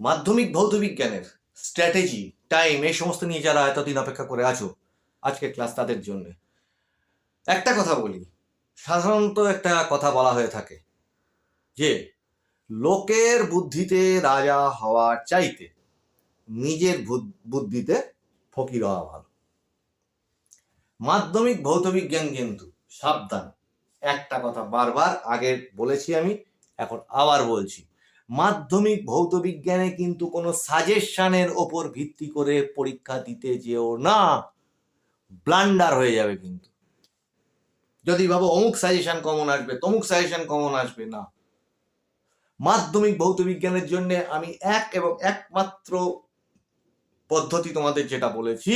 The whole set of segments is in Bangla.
মাধ্যমিক ভৌত বিজ্ঞানের স্ট্র্যাটেজি টাইম এই সমস্ত নিয়ে যারা এতদিন অপেক্ষা করে আছো আজকে ক্লাস তাদের জন্য। একটা কথা বলি, সাধারণত একটা কথা বলা হয়ে থাকে যে, লোকের বুদ্ধিতে রাজা হওয়ার চাইতে নিজের বুদ্ধিতে ফকির হওয়া ভালো। মাধ্যমিক ভৌত বিজ্ঞান কিন্তু সাবধান। একটা কথা বারবার আগে বলেছি আমি, এখন আবার বলছি। মাধ্যমিক ভৌত বিজ্ঞানে কিন্তু কোনো সাজেশনের ওপর ভিত্তি করে পরীক্ষা দিতে যেও না। ব্লান্ডার হয়ে যাবে কিন্তু। যদি ভাবো অমুক সাজেশন কমন আসবে, তমুক সাজেশন কমন আসবে, না। মাধ্যমিক ভৌত বিজ্ঞানের জন্য আমি এক এবং একমাত্র পদ্ধতি তোমাদের যেটা বলেছি,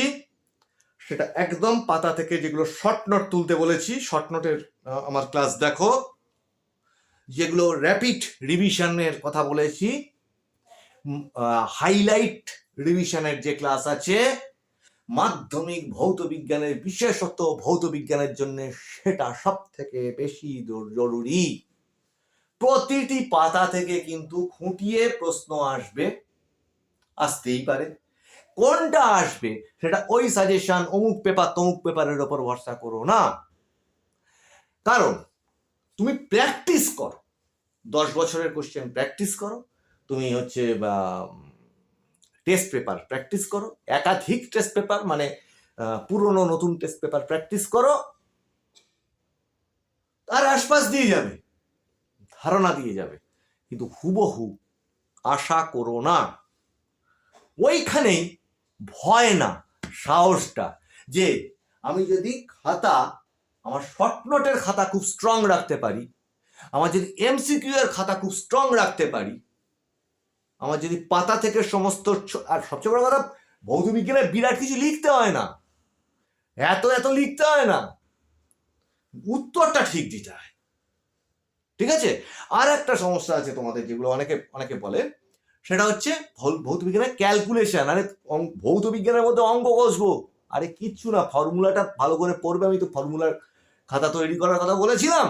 সেটা একদম পাতা থেকে যেগুলো শর্ট নোট তুলতে বলেছি শর্ট নোটের আমার ক্লাস দেখো। যেগুলো র্যাপিড রিভিশনের কথা বলেছি হাইলাইট রিভিশনের যে ক্লাস আছে, মাধ্যমিক ভৌত বিজ্ঞানের বিশেষত ভৌত বিজ্ঞানের জন্য সেটা সব থেকে বেশি জরুরি। প্রতিটি পাতা থেকে কিন্তু খুঁটিয়ে প্রশ্ন আসবে, আসতেই পারে। কোনটা আসবে সেটা ওই সাজেশন অমুক পেপার তমুক পেপারের ওপর ভরসা করো না। কারণ তুমি প্র্যাকটিস করো। দশ বছরের কোশ্চেন প্র্যাকটিস করো। তুমি হচ্ছে টেস্ট পেপার প্র্যাকটিস করো। একাধিক টেস্ট পেপার মানে পুরনো নতুন টেস্ট পেপার প্র্যাকটিস করো। আর আশপাশ দিয়ে যাবে। ধারণা দিয়ে যাবে। কিন্তু হুবহু আশা করো না। ওইখানেই ভয় না, সাহসটা যে আমি যদি খাতা আমার শর্ট নোটের খাতা খুব স্ট্রং রাখতে পারি। আমার যদি এমসিকিউ এর খাতা খুব স্ট্রং রাখতে পারি, আমার যদি পাতা থেকে সমস্ত আর সবচেয়ে বড় কথা ভৌত বিজ্ঞানে বিরাট কিছু লিখতে হয় না। এত এত লিখতে হয় না। উত্তরটা ঠিক দিতে হয়। ঠিক আছে? আর একটা সমস্যা আছে তোমাদের যেগুলো অনেকে অনেকে বলে, সেটা হচ্ছে ভৌত বিজ্ঞানের ক্যালকুলেশন আরে ভৌত বিজ্ঞানের মধ্যে অঙ্ক কষবো আরে কিচ্ছু না ফর্মুলাটা ভালো করে পড়বে, আমি তো ফর্মুলার খাতা তৈরি করার কথা বলেছিলাম।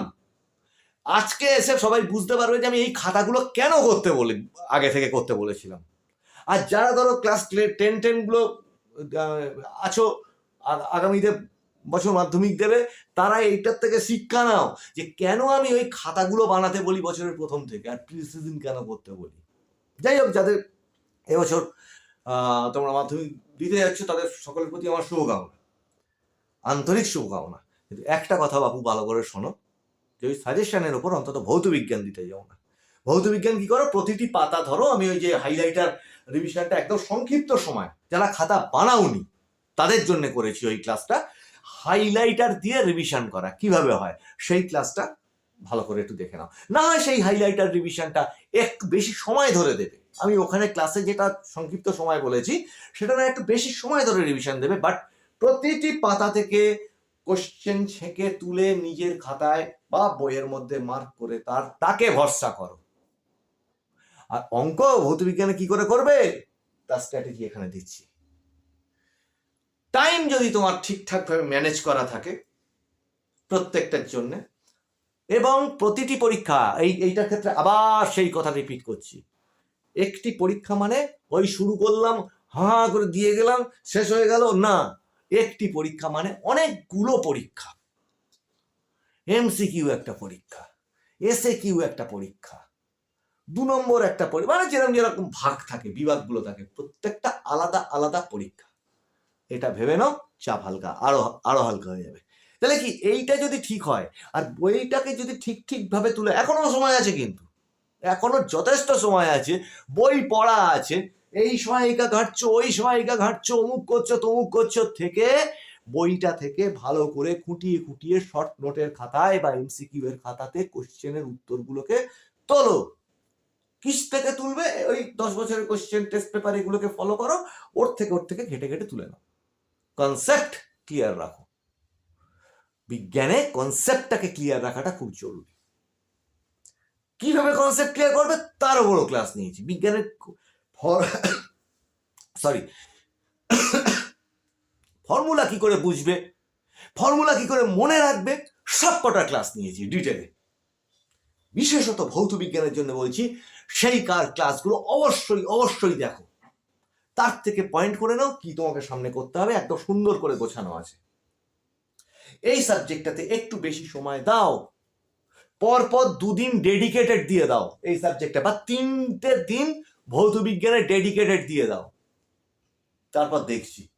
আজকে এসে সবাই বুঝতে পারবে যে আমি এই খাতাগুলো কেন করতে বলে, আগে থেকে করতে বলেছিলাম। আর যারা ধরো ক্লাস টেন টেনগুলো আছো আগামীতে বছর মাধ্যমিক দেবে, তারা এইটার থেকে শিক্ষা নাও যে কেন আমি ওই খাতাগুলো বানাতে বলি বছরের প্রথম থেকে, আর প্রিসিজন কেন করতে বলি। যাই হোক, যাদের এবছর তোমরা মাধ্যমিক দিতে যাচ্ছ, তাদের সকলের প্রতি আমার শুভকামনা। আন্তরিক শুভকামনা। কিন্তু একটা কথা বাপু ভালো করে শোনো, যে ওই সাজেশনের ওপর অন্তত ভৌত বিজ্ঞান দিতে যাও না। ভৌত বিজ্ঞান কি করো? প্রতিটি পাতা ধরো, আমি ওই যে হাইলাইটার রিভিশনটা একদম সংক্ষিপ্ত সময়, যারা খাতা বানাওনি, তাদের জন্য করেছি ওই ক্লাসটা হাইলাইটার দিয়ে রিভিশন করা, কীভাবে হয়? সেই ক্লাসটা ভালো করে একটু দেখে নাও। না হয় সেই হাইলাইটার রিভিশনটা এক বেশি সময় ধরে দেবে। আমি ওখানে ক্লাসে যেটা সংক্ষিপ্ত সময় বলেছি, সেটা না একটু বেশি সময় ধরে রিভিশন দেবে বাট প্রতিটি পাতা থেকে কোশ্চেন ছেঁকে তুলে নিজের খাতায় বা বইয়ের মধ্যে মার্ক করে তার তাকে ভরসা করো। আর অঙ্ক ভৌত বিজ্ঞানে কি করে করবে? তার স্ট্র্যাটেজি এখানে দিচ্ছি। টাইম যদি তোমার ঠিকঠাক ভাবে ম্যানেজ করা থাকে প্রত্যেকটার জন্য এবং প্রতিটি পরীক্ষা, এই, এইটার ক্ষেত্রে আবার সেই কথা রিপিট করছি। একটি পরীক্ষা মানে ওই শুরু করলাম হা করে দিয়ে গেলাম, শেষ হয়ে গেল, না। একটি পরীক্ষা মানে অনেকগুলো পরীক্ষা। এমসিকিউ একটা পরীক্ষা এসএ কিউ একটা পরীক্ষা, দু নম্বর একটা পরীক্ষা মানে যেরকম যেরকম ভাগ থাকে, বিভাগগুলো থাকে, প্রত্যেকটা আলাদা আলাদা পরীক্ষা। এটা ভেবে নাও চাপ হালকা, আরও আরও হালকা হয়ে যাবে। তাহলে কি এইটা যদি ঠিক হয়, আর বইটাকে যদি ঠিক ঠিক ভাবে তুলে, এখনও সময় আছে কিন্তু, এখনও যথেষ্ট সময় আছে, বই পড়া আছে এই সহায়িকা ঘাটছো, ওই সহায়িকা ঘাটছো, অমুক করছ, তমুক করছ থেকে বইটা থেকে ভালো করে খুঁটিয়ে খুঁটিয়ে শর্ট নোটের খাতায় বা এমসিকিউ এর খাতাতে কোশ্চেনের উত্তরগুলোকে তোলো। কিস থেকে তুলবে? ওই দশ বছরের কোশ্চেন টেস্ট পেপার এগুলোকে ফলো করো, ওর থেকে ওর থেকে ঘেটে ঘেটে তুলে নাও। কনসেপ্ট ক্লিয়ার রাখো। বিজ্ঞানে কনসেপ্টটাকে ক্লিয়ার রাখাটা খুব জরুরি। কীভাবে কনসেপ্ট ক্লিয়ার করবে? তারও বড় ক্লাস নিয়েছি। বিজ্ঞানের সরি ফর্মুলা কি করে বুঝবে? ফর্মুলা কি করে মনে রাখবে? সব কটা ক্লাস নিয়েছি ডিটেলে বিশেষত ভৌত বিজ্ঞানের জন্য বলছি, সেই কার ক্লাসগুলো অবশ্যই অবশ্যই দেখো। তার থেকে পয়েন্ট করে নাও, কি তোমাকে সামনে করতে হবে, একদম সুন্দর করে গোছানো আছে। এই সাবজেক্টটাতে একটু বেশি সময় দাও। পরপর দুদিন ডেডিকেটেড দিয়ে দাও। এই সাবজেক্টটা বা তিনটে দিন ভৌত বিজ্ঞানের ডেডিকেটেড দিয়ে দাও। তারপর দেখছি।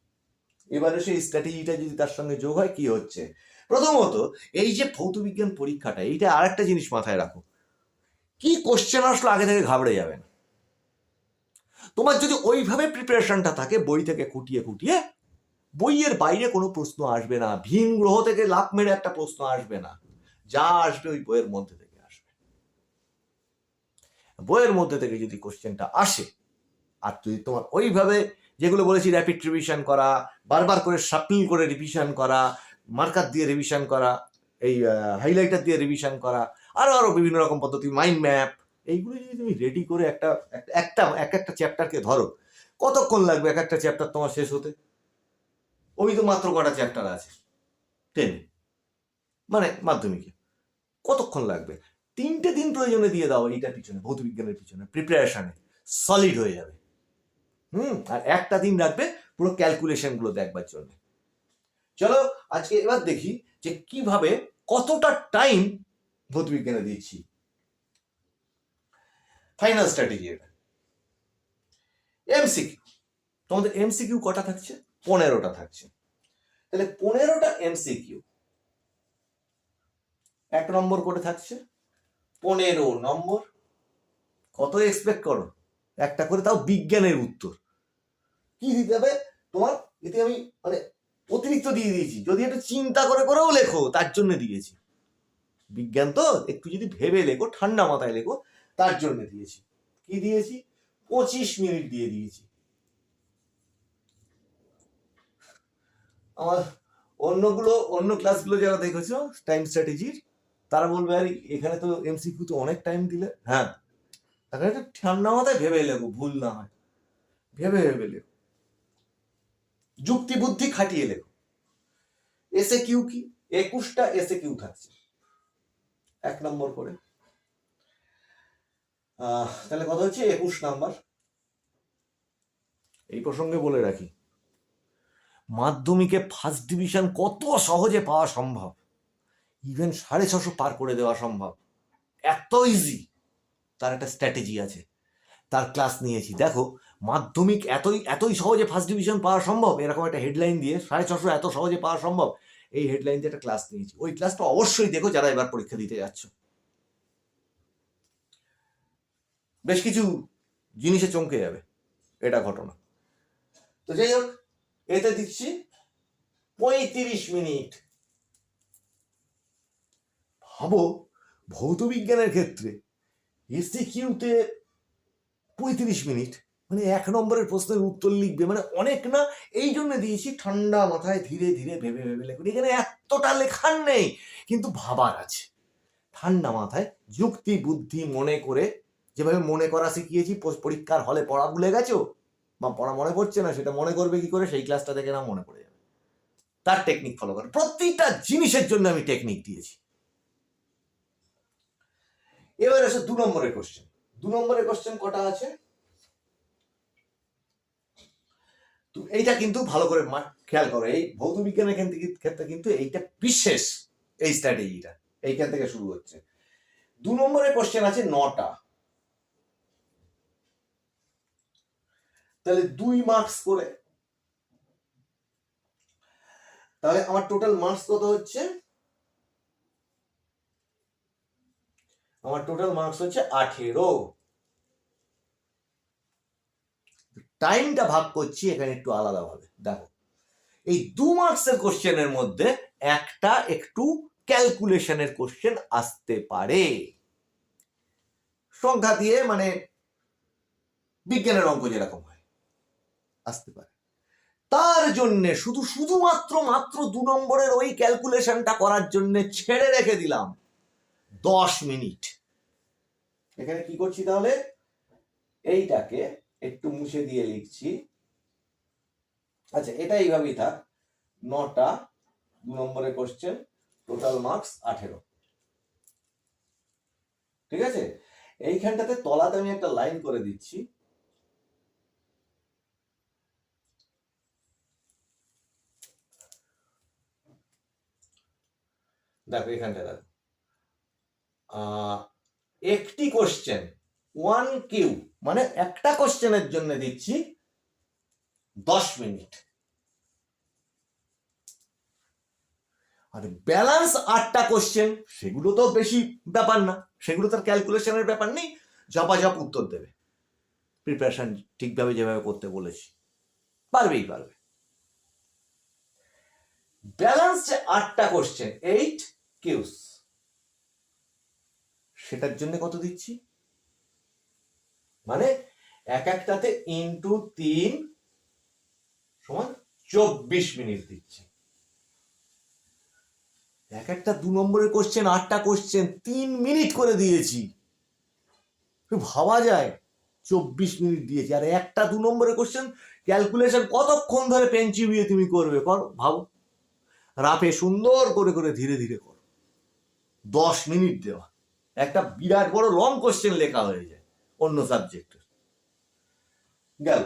এবারে সেই স্ট্র্যাটেজিটা যদি তার সঙ্গে যোগ হয়, কি হচ্ছে? প্রথমত, এই যে ভৌত বিজ্ঞান পরীক্ষাটা, এইটা আরেকটা জিনিস মাথায় রাখো। কি কোশ্চেন আসলো আগে থেকে ঘাবড়ে যাবে না তোমার যদি ওইভাবে প্রিপারেশনটা থাকে, বই থেকে খুঁটিয়ে খুঁটিয়ে, বইয়ের বাইরে কোনো প্রশ্ন আসবে না। ভিন গ্রহ থেকে লাভ মেরে একটা প্রশ্ন আসবে না। যা আসবে ওই বইয়ের মধ্যে থেকে। বইয়ের মধ্যে থেকে যদি কোশ্চেনটা আসে, আর যদি তোমার ওইভাবে যেগুলো বলেছি র্যাপিড রিভিশন করা, বারবার করে সাপল করে রিভিশন করা মার্কার দিয়ে রিভিশন করা, এই হাইলাইটার দিয়ে রিভিশন করা আরও আরও বিভিন্ন রকম পদ্ধতি মাইন্ড ম্যাপ এইগুলো যদি তুমি রেডি করে একটা- একটা এক একটা চ্যাপ্টারকে ধরো, কতক্ষণ লাগবে এক একটা চ্যাপ্টার তোমার শেষ হতে? ওই তো মাত্র কটা চ্যাপ্টার আছে টেনে মানে মাধ্যমিকে, কতক্ষণ লাগবে? তিনটে দিন প্রয়োজনে দিয়ে দাও এইটার পিছনে, ভৌত বিজ্ঞানের পিছনে। প্রিপারেশনে সলিড হয়ে যাবে। হুম, আর একটা দিন রাখবে পুরো ক্যালকুলেশনগুলো দেখবার জন্য। চলো, আজকে এবার দেখি যে কীভাবে কতটা টাইম ভৌত বিজ্ঞানে দিচ্ছি। ফাইনাল স্ট্র্যাটেজি এটা। এমসিকিউ তোমাদের এমসিকিউ কটা থাকছে? পনেরোটা থাকছে। তাহলে পনেরোটা এমসিকিউ এক নম্বর করে থাকছে পনেরো নম্বর। কত এক্সপেক্ট করো? একটা করে তাও বিজ্ঞানের উত্তর। কি দিতে হবে? তোমার এতে আমি মানে অতিরিক্ত দিয়ে দিয়েছি। যদি একটু চিন্তা করে করেও লেখো তার জন্য দিয়েছি। বিজ্ঞান তো একটু যদি ভেবে লেখো ঠান্ডা মাথায় লেখো তার জন্য দিয়েছি। কি দিয়েছি? পঁচিশ মিনিট দিয়ে দিয়েছি। আমার অন্যগুলো অন্য ক্লাসগুলো যারা দেখেছ টাইম স্ট্র্যাটেজির তারা বলবে, আর, এখানে তো এমসিকিউ তো অনেক টাইম দিলে। হ্যাঁ। তাহলে একটু ঠান্ডা মাথায় ভেবে লেখো ভুল না হয়। ভেবে ভেবে লেখো যুক্তি বুদ্ধি খাটিয়ে লেখো এসে কিউ কি? একুশটা এসে কিউ থাকছে। এক নম্বর করে। তাহলে কথা হচ্ছে একুশ নাম্বার। এই প্রসঙ্গে বলে রাখি, মাধ্যমিকে ফার্স্ট ডিভিশন কত সহজে পাওয়া সম্ভব? ইভেন সাড়ে ছশো পার করে দেওয়া সম্ভব। এত ইজি তার একটা স্ট্র্যাটেজি আছে। তার ক্লাস নিয়েছি। দেখো, মাধ্যমিক এতই এতই সহজে ফার্স্ট ডিভিশন পাওয়া সম্ভব, এরকম একটা হেডলাইন দিয়ে সাড়ে ছশো এত সহজে পাওয়া সম্ভব, এই হেডলাইন দিয়ে একটা ক্লাস নিয়েছি। ওই ক্লাসটা অবশ্যই দেখো যারা এবার পরীক্ষা দিতে যাচ্ছ। বেশ কিছু জিনিসে চমকে যাবে, এটা ঘটনা। তো যাই হোক এতে দিচ্ছি। পঁয়ত্রিশ মিনিট। ভাবো ভৌত বিজ্ঞানের ক্ষেত্রে। এসি কিউতে পঁয়ত্রিশ মিনিট। মানে এক নম্বরের প্রশ্নের উত্তর লিখবে। মানে অনেক না, এই জন্য দিয়েছি ঠান্ডা মাথায় ধীরে ধীরে ভেবে ভেবে লেখুন এখানে এতটা লেখার নেই, কিন্তু ভাবার আছে। ঠান্ডা মাথায় যুক্তি, বুদ্ধি, মনে করে, যেভাবে মনে করা শিখিয়েছি পরীক্ষার হলে পড়া ভুলে গেছো? বা পড়া মনে পড়ছে না, সেটা মনে করবে কি করে? সেই ক্লাসটা দেখে না মনে পড়ে যাবে। তার টেকনিক ফলো করে। প্রতিটা জিনিসের জন্য আমি টেকনিক দিয়েছি। এবার আসে দু নম্বরের কোশ্চেন দু নম্বরের কোশ্চেন কটা আছে? এইটা কিন্তু ভালো করে খেয়াল করো, এই ভৌত বিজ্ঞানের ক্ষেত্রে কিন্তু এইটা বিশেষ এই স্ট্র্যাটেজিটা এইখান থেকে শুরু হচ্ছে। দু নম্বরের কোশ্চেন আছে নটা। তাহলে দুই মার্কস করে। তাহলে আমার টোটাল মার্কস কত হচ্ছে? আমার টোটাল মার্কস হচ্ছে আঠেরো। টাইমটা ভাগ করছি এখানে একটু আলাদা ভাবে দেখো। এই দু মার্কসের কোশ্চেনের মধ্যে একটা একটু ক্যালকুলেশনের কোশ্চেন আসতে পারে। সংখ্যা দিয়ে মানে বিজ্ঞানের অঙ্ক যেরকম হয়, আসতে পারে। তার জন্য শুধু, শুধুমাত্র, মাত্র দু নম্বরের ওই ক্যালকুলেশনটা করার জন্য ছেড়ে রেখে দিলাম। দশ মিনিট। এখানে কি করছি তাহলে? এইটাকে একটু মুছে দিয়ে লিখছি। আচ্ছা এটা এইভাবেই থাক। নটা, দু নম্বরের কোশ্চেন টোটাল মার্কস আঠেরো। ঠিক আছে? এইখানটাতে তলাতে আমি একটা লাইন করে দিচ্ছি। দেখো এখানটা দেখো একটি কোশ্চেন ওয়ান কিউ মানে একটা কোশ্চেনের জন্য দিচ্ছি দশ মিনিট। আর ব্যালেন্স আটটা কোশ্চেন সেগুলো তো বেশি ব্যাপার না, সেগুলো তার ক্যালকুলেশনের ব্যাপার নেই জপাজপ উত্তর দেবে। প্রিপারেশন ঠিকভাবে যেভাবে করতে বলেছি, পারবেই পারবে। ব্যালেন্স যে আটটা কোশ্চেন এইট কিউস সেটার জন্য কত দিচ্ছি? মানে এক একটাতে ইন্টু তিন সমান চব্বিশ মিনিট দিচ্ছি। এক একটা দু নম্বরের কোশ্চেন আটটা কোশ্চেন তিন মিনিট করে দিয়েছি। ভাবা যায়, চব্বিশ মিনিট দিয়েছি। আর একটা দু নম্বরের কোশ্চেন ক্যালকুলেশন কতক্ষণ ধরে পেন চিবিয়ে তুমি করবে কর, ভাবো। রাফে সুন্দর করে করে ধীরে ধীরে করো। দশ মিনিট দেওয়া। একটা বিরাট বড় লং কোশ্চেন লেখা হয়ে যায় অন্য সাবজেক্টের গেল।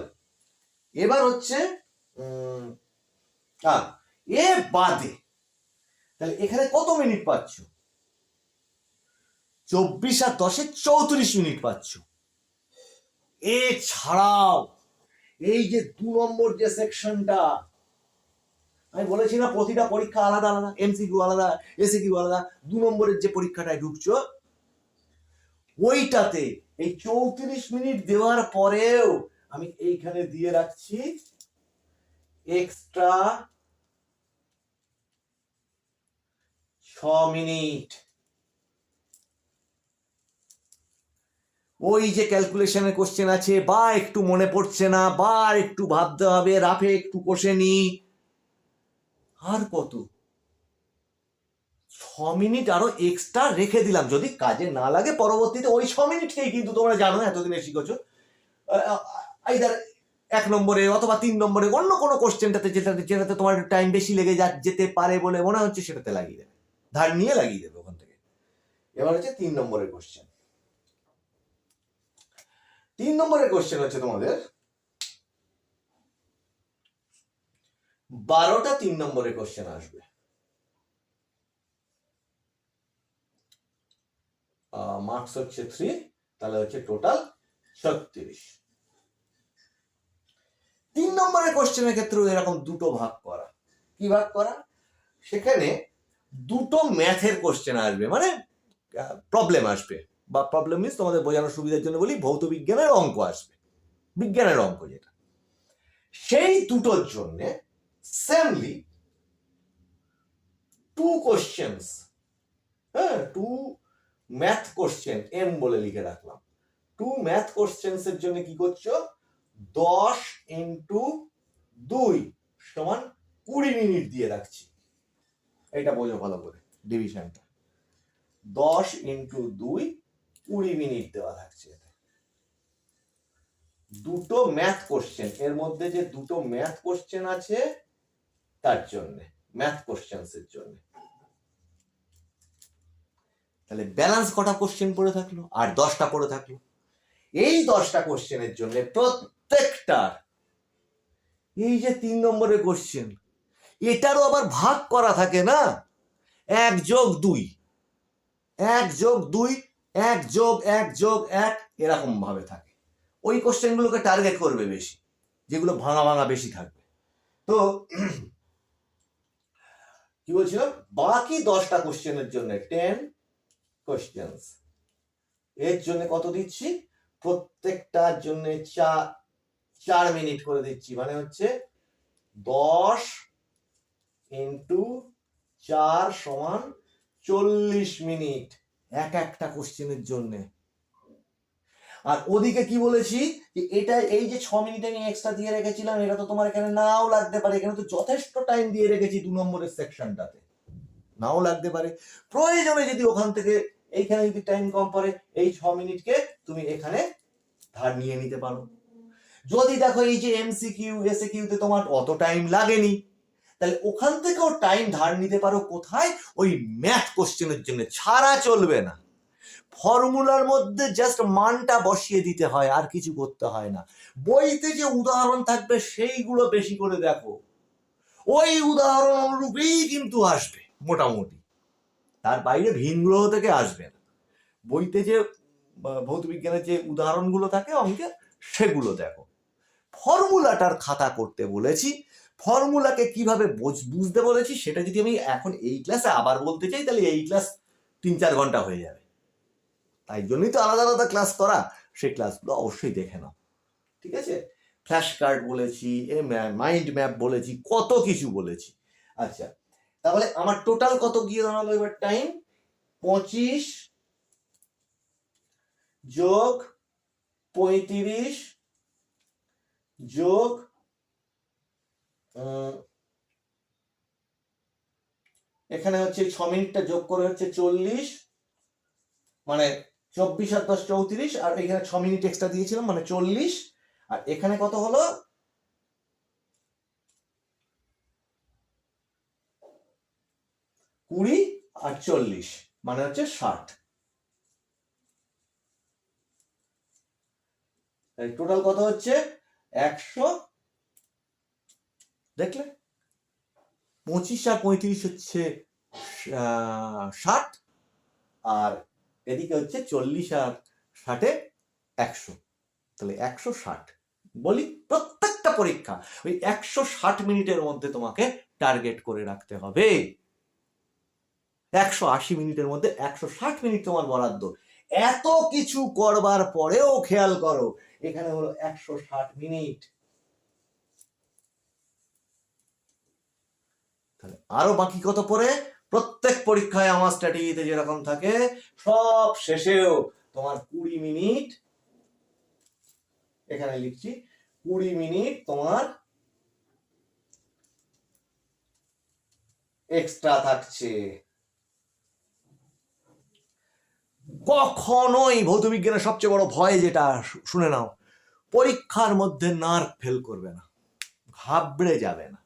এবার হচ্ছে এ বাদে, তাহলে এখানে কত মিনিট পাচ্ছ? চব্বিশ আর দশে চৌত্রিশ মিনিট পাচ্ছ। এছাড়াও এই যে দু নম্বর যে সেকশনটা আমি বলেছি না প্রতিটা পরীক্ষা আলাদা আলাদা এমসিকিউ আলাদা এসিকিউ আলাদা, দু নম্বরের যে পরীক্ষাটায় ঢুকছো ওইটাতে এই চৌত্রিশ মিনিট দেওয়ার পরেও আমি এইখানে দিয়ে রাখছি এক্সট্রা ছ মিনিট। ওই যে ক্যালকুলেশনের কোশ্চেন আছে, বা একটু মনে পড়ছে না, বা একটু ভাবতে হবে, রাফে একটু কষে নি। আর কত? মিনিট আরও এক্সট্রা রেখে দিলাম। যদি কাজে না লাগে পরবর্তীতে ওই ছ মিনিটকেই কিন্তু তোমরা জানো এতদিনে শিখেছো। আইদার এক নম্বরে অথবা তিন নম্বরে অন্য কোনো কোশ্চেনটাতে যেটাতে যেটাতে তোমার টাইম বেশি লেগে যা, যেতে পারে বলে মনে হচ্ছে সেটাতে লাগিয়ে দেবে। ধার নিয়ে লাগিয়ে দেবে ওখান থেকে। এবার হচ্ছে তিন নম্বরের কোশ্চেন তিন নম্বরের কোশ্চেন হচ্ছে তোমাদের বারোটা তিন নম্বরের কোশ্চেন আসবে। মার্কস হচ্ছে থ্রি তাহলে হচ্ছে টোটাল ছত্রিশ। তিন নম্বরের কোশ্চেনের ক্ষেত্রেও এরকম দুটো ভাগ করা। কি ভাগ করা? সেখানে দুটো ম্যাথের কোশ্চেন আসবে মানে প্রবলেম আসবে। বা প্রবলেম মিনস তোমাদের বোঝানোর সুবিধার জন্য বলি, ভৌত বিজ্ঞানের অঙ্ক আসবে। বিজ্ঞানের অঙ্ক যেটা। সেই দুটোর জন্য সেমলি টু কোশ্চেন্স হ্যাঁ টু ম্যাথ কোশ্চেন এম বলে লিখে রাখলাম। টু ম্যাথ কোশ্চেন্স এর জন্য কি করছ? দশ ইন্টু দুই সমান কুড়ি মিনিট দিয়ে রাখছি। এটা বোঝো ভালো করে ডিভিশনটা দশ ইন্টু দুই কুড়ি মিনিট দেওয়া থাকছে। দুটো ম্যাথ কোশ্চেন এর মধ্যে যে দুটো ম্যাথ কোশ্চেন আছে, তার জন্য ম্যাথ কোশ্চেন্স এর জন্য। তাহলে ব্যালেন্স কটা কোশ্চেন পড়ে থাকল? আর দশটা পড়ে থাকল। এই দশটা কোশ্চেনের জন্য প্রত্যেকটার এই যে তিন নম্বরের কোশ্চেন এটারও আবার ভাগ করা থাকে না। এক যোগ দুই, এক যোগ দুই, এক যোগ এক যোগ এক এরকম ভাবে থাকে। ওই কোশ্চেনগুলোকে টার্গেট করবে বেশি, যেগুলো ভাঙা ভাঙা বেশি থাকবে। তো, কি বলছিলাম বাকি দশটা কোশ্চেনের জন্য টেন কোশ্চেন্স এর জন্য কত দিচ্ছি? প্রত্যেকটার জন্য চার চার মিনিট করে দিচ্ছি। মানে হচ্ছে দশ ইন্টু চার সমান চল্লিশ মিনিট এক একটা কোশ্চেনের জন্য। আর ওদিকে কি বলেছি? যে এটা, এই যে ছ মিনিট আমি এক্সট্রা দিয়ে রেখেছিলাম, এটা তো তোমার এখানে নাও লাগতে পারে। এখানে তো যথেষ্ট টাইম দিয়ে রেখেছি দু নম্বরের সেকশনটাতে নাও লাগতে পারে। প্রয়োজনে যদি ওখান থেকে এইখানে যদি টাইম কম পড়ে, এই ছ মিনিটকে তুমি এখানে ধার নিয়ে নিতে পারো। যদি দেখো এই যে এমসিকিউ এসএকিউতে তোমার অত টাইম লাগেনি, তাহলে ওখান থেকেও টাইম ধার নিতে পারো কোথায়? ওই ম্যাথ কোশ্চেনের জন্য। ছাড়া চলবে না। ফর্মুলার মধ্যে জাস্ট মানটা বসিয়ে দিতে হয়, আর কিছু করতে হয় না। বইতে যে উদাহরণ থাকবে, সেইগুলো বেশি করে দেখো। ওই উদাহরণ অনুরূপেই কিন্তু আসবে, মোটামুটি। তার বাইরে ভিন গ্রহ থেকে আসবে না। বইতে যে আহ, ভৌত বিজ্ঞানের যে উদাহরণগুলো থাকে অঙ্কে সেগুলো দেখো। ফর্মুলাটার খাতা করতে বলেছি ফর্মুলাকে কীভাবে বোঝ- বুঝতে বলেছি সেটা যদি আমি এখন এই ক্লাসে আবার বলতে চাই তাহলে এই ক্লাস তিন চার ঘণ্টা হয়ে যাবে। তাই জন্যই তো আলাদা আলাদা ক্লাস করা সেই ক্লাসগুলো অবশ্যই দেখে নাও। ঠিক আছে? ফ্ল্যাশ কার্ড বলেছি এ মাইন্ড ম্যাপ বলেছি কত কিছু বলেছি। আচ্ছা তাহলে আমার টোটাল কত গিয়ে দাঁড়াল এবার টাইম পঁচিশ যোগ পঁয়ত্রিশ যোগ এখানে হচ্ছে ছ মিনিটটা যোগ করে হচ্ছে চল্লিশ মানে চব্বিশ আর দশ চৌত্রিশ, আর এখানে ছ মিনিট এক্সট্রা দিয়েছিলাম মানে চল্লিশ, আর এখানে কত হলো? কুড়ি আর চল্লিশ মানে হচ্ছে ষাট। টোটাল কত হচ্ছে? একশো। দেখলে? পঁচিশ আর পঁয়ত্রিশ হচ্ছে ষাট। আর এদিকে হচ্ছে চল্লিশ আর ষাটে একশো। তাহলে একশো ষাট। বলি প্রত্যেকটা পরীক্ষা ওই একশো ষাট মিনিটের মধ্যে তোমাকে টার্গেট করে রাখতে হবে। একশো আশি মিনিটের মধ্যে একশো ষাট মিনিট তোমার বরাদ্দ। এত কিছু করবার পরেও খেয়াল করো, এখানে হলো একশো ষাট মিনিট। আরও বাকি কত পরে প্রত্যেক পরীক্ষায় আমার স্ট্র্যাটেজিতে যেরকম থাকে, সব শেষেও তোমার কুড়ি মিনিট। এখানে লিখছি, কুড়ি মিনিট তোমার এক্সট্রা থাকছে। কখনোই ভৌত বিজ্ঞানের সবচেয়ে বড় ভয় যেটা শুনে নাও, পরীক্ষার মধ্যে নার্ভ ফেল করবে না, ঘাবড়ে যাবে না।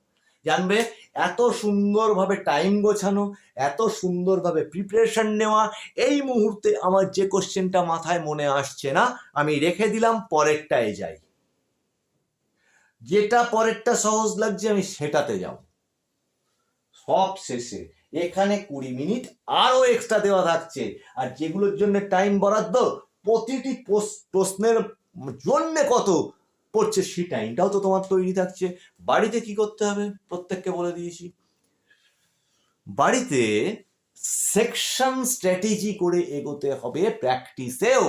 জানবে, এত সুন্দরভাবে টাইম গোছানো, এত সুন্দরভাবে প্রিপারেশন নেওয়া, এই মুহূর্তে আমার যে কোশ্চেনটা মাথায় মনে আসছে না, আমি রেখে দিলাম, পরেরটায় যাই। যেটা পরেরটা সহজ লাগছে, আমি সেটাতে যাব। সব শেষে এখানে কুড়ি মিনিট আরও এক্সট্রা দেওয়া থাকছে। আর যেগুলোর জন্য টাইম বরাদ্দ, প্রতিটি প্রশ্নের জন্যে কত পড়ছে সেই টাইমটাও তো তোমার তৈরি থাকছে। বাড়িতে কি করতে হবে? প্রত্যেককে বলে দিয়েছি। বাড়িতে সেকশন স্ট্র্যাটেজি করে এগোতে হবে প্র্যাকটিসেও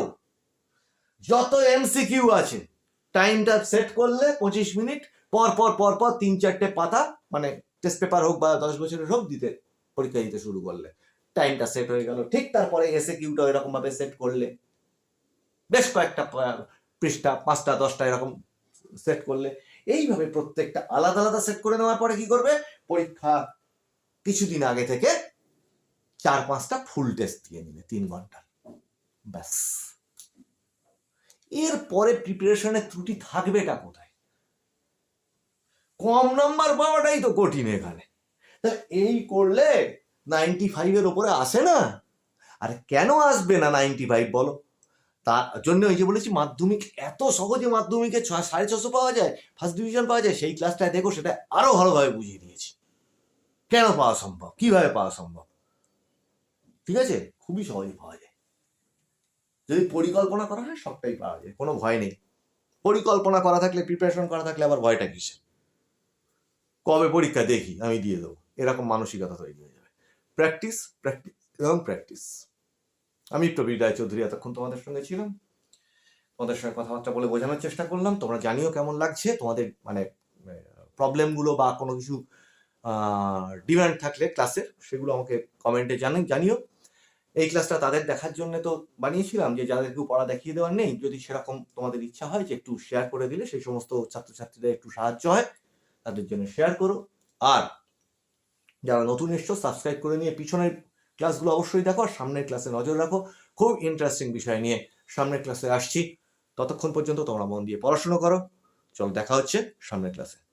যত এমসিকিউ আছে টাইমটা সেট করলে পঁচিশ মিনিট, পর পর পর পর তিন চারটে পাতা মানে টেস্ট পেপার হোক বা দশ বছরের হোক, দিতে পরীক্ষা দিতে শুরু করলে। টাইমটা সেট হয়ে গেল। ঠিক তারপরে এসে কিউটা এরকম ভাবে সেট করলে, বেশ কয়েকটা পৃষ্ঠা, পাঁচটা, দশটা এরকম সেট করলে, এইভাবে প্রত্যেকটা আলাদা আলাদা সেট করে নেওয়ার পরে কি করবে? পরীক্ষা কিছুদিন আগে থেকে চার, পাঁচটা ফুল টেস্ট দিয়ে নিলে, তিন ঘণ্টা ব্যাস। এরপরে প্রিপারেশনের ত্রুটি থাকবেটা কোথায়? কম নাম্বার পাওয়াটাই তো কঠিন এখানে। তা এই করলে নাইনটি ফাইভের ওপরে আসে না? আর কেন আসবে না নাইনটি ফাইভ বলো? তার জন্য ওই যে বলেছি মাধ্যমিক এত সহজে মাধ্যমিকে ছ সাড়ে ছশো পাওয়া যায় ফার্স্ট ডিভিশন পাওয়া যায়, সেই ক্লাসটায় দেখো সেটা আরও ভালোভাবে বুঝিয়ে দিয়েছি। কেন পাওয়া সম্ভব? কীভাবে পাওয়া সম্ভব? ঠিক আছে? খুবই সহজে পাওয়া যায়। যদি পরিকল্পনা করা হয়, সবটাই পাওয়া যায়, কোনো ভয় নেই। পরিকল্পনা করা থাকলে প্রিপারেশন করা থাকলে আবার ভয়টা কিসে কবে পরীক্ষা দেখি, আমি দিয়ে দেবো। এরকম মানসিকতা তৈরি হয়ে যাবে। প্র্যাকটিস প্র্যাকটিস এবং প্র্যাকটিস আমি প্রবীর রায় চৌধুরী এতক্ষণ তোমাদের সঙ্গে ছিলাম। তোমাদের সঙ্গে কথাবার্তা বলে বোঝানোর চেষ্টা করলাম। তোমরা জানিও কেমন লাগছে। তোমাদের মানে প্রবলেমগুলো বা কোনো কিছু ডিমান্ড থাকলে ক্লাসের সেগুলো আমাকে কমেন্টে জানি জানিও। এই ক্লাসটা তাদের দেখার জন্য তো বানিয়েছিলাম, যে যাদেরকেও পড়া দেখিয়ে দেওয়ার নেই, যদি সেরকম তোমাদের ইচ্ছা হয় যে একটু শেয়ার করে দিলে, সেই সমস্ত ছাত্রছাত্রীদের একটু সাহায্য হয়, তাদের জন্য শেয়ার করো। আর যারা নতুন এসছো সাবস্ক্রাইব করে নিয়ে পিছনের ক্লাসগুলো অবশ্যই দেখো আর সামনের ক্লাসে নজর রাখো। খুব ইন্টারেস্টিং বিষয় নিয়ে সামনের ক্লাসে আসছি। ততক্ষণ পর্যন্ত তোমরা মন দিয়ে পড়াশুনো করো। চলো দেখা হচ্ছে সামনের ক্লাসে